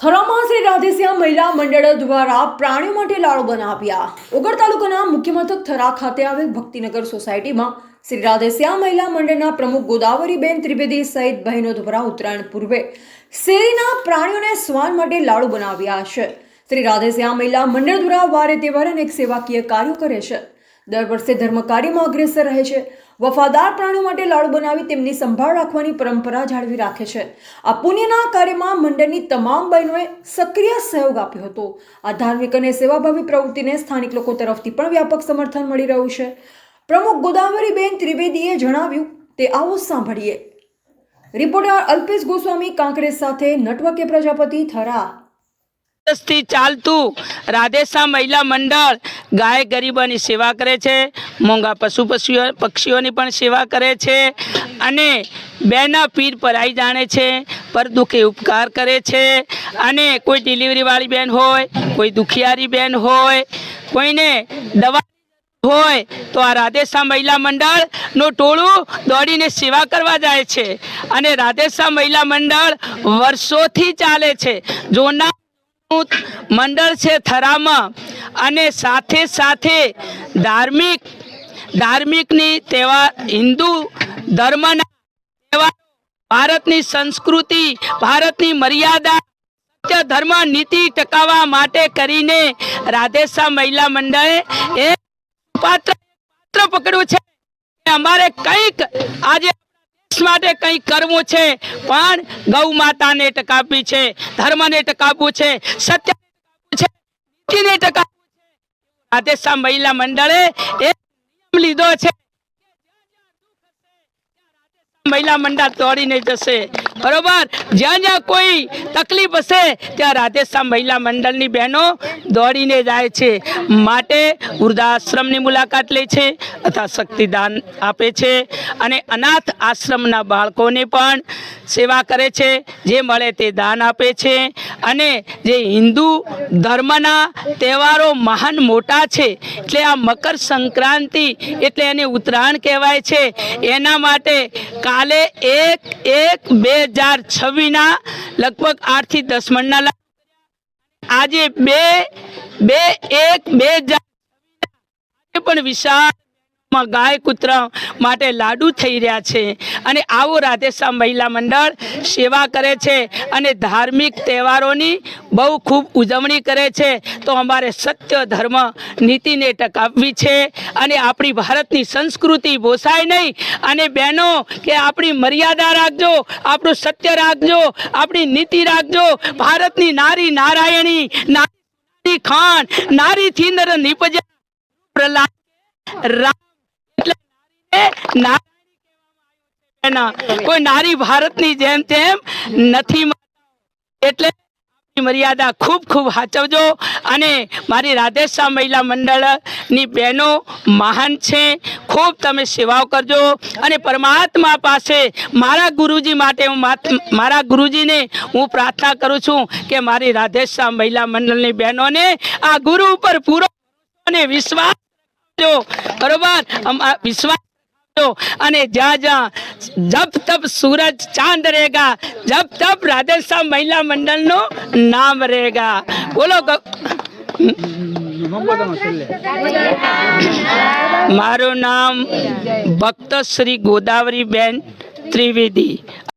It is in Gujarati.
થરામાં શ્રી રાધેશ્યામ મહિલા મંડળ દ્વારા પ્રાણીઓ માટે લાડુ બનાવ્યા. ઓગળ તાલુકાના મુખ્ય મથક થરા ખાતે આવેલ ભક્તિનગર સોસાયટીમાં શ્રી રાધેશ્યામ મહિલા મંડળના પ્રમુખ ગોદાવરીબેન ત્રિવેદી સહિત બહેનો દ્વારા ઉત્તરાયણ પૂર્વે શેરીના પ્રાણીઓને સ્વાન માટે લાડુ બનાવ્યા છે. શ્રી રાધેશ્યામ મહિલા મંડળ દ્વારા વારે તહેવારે અનેક સેવાકીય કાર્યો કરે છે. દર વર્ષે ધર્મ કાર્યમાં અગ્રેસર રહે છે. વફાદાર પ્રાણીઓ માટે લાડુ બનાવી તેમની સંભાળ રાખવાની પરંપરા જાળવી રાખે છે. આ પુણ્યના કાર્યમાં મંડળની તમામ બહેનોએ સક્રિય સહયોગ આપ્યો હતો. આ ધાર્મિક અને સેવાભાવી પ્રવૃત્તિને સ્થાનિક લોકો તરફથી પણ વ્યાપક સમર્થન મળી રહ્યું છે. પ્રમુખ ગોદાવરીબેન ત્રિવેદીએ જણાવ્યું, તે આવો સાંભળીએ. રિપોર્ટર અલ્પેશ ગોસ્વામી, કાંકરેજ સાથે નટવકે પ્રજાપતિ થરા વર્ષથી ચાલતું રાધેશા મહિલા મંડળ ગાય ગરીબોની સેવા કરે છે, મોંઘા પશુ પશુઓ પક્ષીઓની પણ સેવા કરે છે અને બેના પીર પરાઈ જાણે છે, પર દુઃખે ઉપકાર કરે છે અને કોઈ ડિલિવરીવાળી બેન હોય, કોઈ દુખિયારી બેન હોય, કોઈને દવા હોય, તો આ રાધેશા મહિલા મંડળનું ટોળું દોડીને સેવા કરવા જાય છે અને રાધેશા મહિલા મંડળ વર્ષોથી ચાલે છે. જોના મંડળ છે થરામાં. અને સાથે સાથે ધાર્મિક, ધાર્મિકની તહેવાર હિન્દુ ધર્મના તહેવાર ભારતની સંસ્કૃતિ, ભારતની મર્યાદા, સત્ય ધર્મ, નીતિ ટકાવવા માટે કરીને રાધેશા મહિલા મંડળે એ પાત્ર પકડ્યું છે. અમારે કંઈક આજે દેશ માટે કંઈ કરવું છે? પણ ગૌ માતાને ટકાવવી છે, ધર્મને ટકાવવું છે સત્ય છે રાધેશ્યામ મહિલા મંડળે એક લીધો છે. મહિલા મંડળ તોડીને જશે. બરોબર? જ્યાં જ્યાં કોઈ તકલીફ હશે, ત્યાં રાધેશ્યામ મહિલા મંડળની બહેનો દોડીને જાય છે. માટે વૃદ્ધાશ્રમની મુલાકાત લે છે અથવા શક્તિદાન આપે છે અને અનાથ આશ્રમના બાળકોને પણ સેવા કરે છે, જે મળે તે દાન આપે છે અને જે હિન્દુ ધર્મના તહેવારો મહાન મોટા છે, એટલે આ મકર સંક્રાંતિ એટલે એને ઉત્તરાયણ કહેવાય છે. એના માટે કાલે એક એક બે હજાર છવ્વીસના લગભગ આઠથી દસ લાગે આજે બે બે એક, બે હજાર પણ વિશાળ માં ગાય કૂતરા માટે લાડુ થઈ રહ્યા છે. અને આવો રાધેશ્યામ મહિલા મંડળ સેવા કરે છે અને ધાર્મિક તહેવારોની બહુ ખૂબ ઉજવણી કરે છે. તો અમારે સત્ય ધર્મ નીતિને ટકાવવી છે અને આપણી ભારતની સંસ્કૃતિ ભોસાય નહીં. અને બહેનો, કે આપણી મર્યાદા રાખજો, આપણું સત્ય રાખજો, આપણી નીતિ રાખજો. ભારતની નારી નારાયણી, નારી ખાન, નારીથી નર નિપજા, પ્રહલાદ રામ એટલે નારીને નારાયણી કહેવામાં આવ્યો છે. કોઈ નારી ભારતની જેમ તેમ નથી એટલે મર્યાદા ખૂબ ખૂબ હાચવજો. અને મારી રાધેશ્યામ મહિલા મંડળની બહેનો મહાન છે. ખૂબ તમે સેવાઓ કરજો. અને પરમાત્મા પાસે મારા ગુરુજી માટે હું મારા ગુરુજીને હું પ્રાર્થના કરું છું કે મારી રાધેશ્યામ મહિલા મંડળની બહેનોને આ ગુરુ ઉપર પૂરો અને વિશ્વાસ બરોબર? વિશ્વાસ. અને જ્યાં જ્યાં જબ તબ સૂરજ ચાંદ રહેગા, જબ તબ રાજસ્થાન મહિલા મંડળનું નામ રહેગા. બોલો મારું નામ ભક્ત શ્રી ગોદાવરી બેન ત્રિવેદી.